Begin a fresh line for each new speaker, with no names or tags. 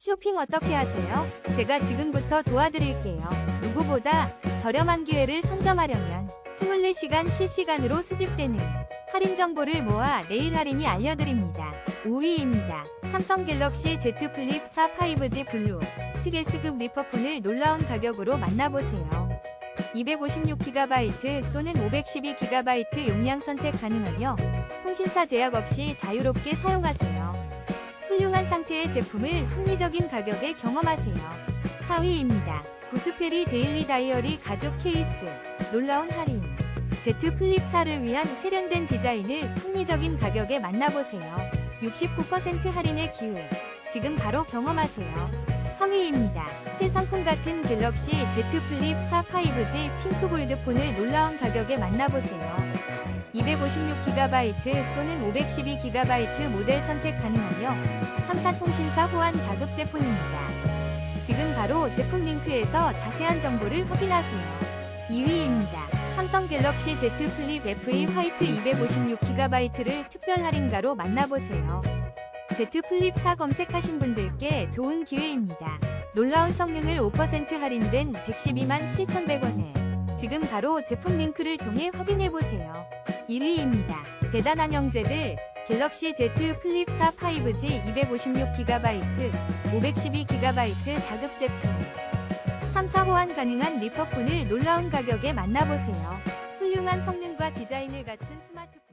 쇼핑 어떻게 하세요? 제가 지금부터 도와드릴게요. 누구보다 저렴한 기회를 선점하려면 24시간 실시간으로 수집되는 할인 정보를 모아 내일 할인이 알려드립니다. 5위입니다. 삼성 갤럭시 Z 플립 4 5G 블루 특혜수급 리퍼폰을 놀라운 가격으로 만나보세요. 256GB 또는 512GB 용량 선택 가능하며 통신사 제약 없이 자유롭게 사용하세요. 훌륭한 상태의 제품을 합리적인 가격에 경험하세요. 4위입니다. 구스페리 데일리 다이어리 가죽 케이스 놀라운 할인 Z 플립 4를 위한 세련된 디자인을 합리적인 가격에 만나보세요. 69% 할인의 기회 지금 바로 경험하세요. 3위입니다. 새 상품 같은 갤럭시 Z 플립 4 5G 핑크 골드 폰을 놀라운 가격에 만나보세요. 256GB 또는 512GB 모델 선택 가능하며 3사 통신사 호환 자급 제품입니다. 지금 바로 제품 링크에서 자세한 정보를 확인하세요. 2위입니다. 삼성 갤럭시 Z 플립 FE 화이트 256GB를 특별 할인가로 만나보세요. Z 플립 4 검색하신 분들께 좋은 기회입니다. 놀라운 성능을 5% 할인된 112만 7,100원에 지금 바로 제품 링크를 통해 확인해보세요. 1위입니다. 대단한 형제들 갤럭시 Z 플립 4 5G 256GB, 512GB 자급 제품 3사 호환 가능한 리퍼폰을 놀라운 가격에 만나보세요. 훌륭한 성능과 디자인을 갖춘 스마트폰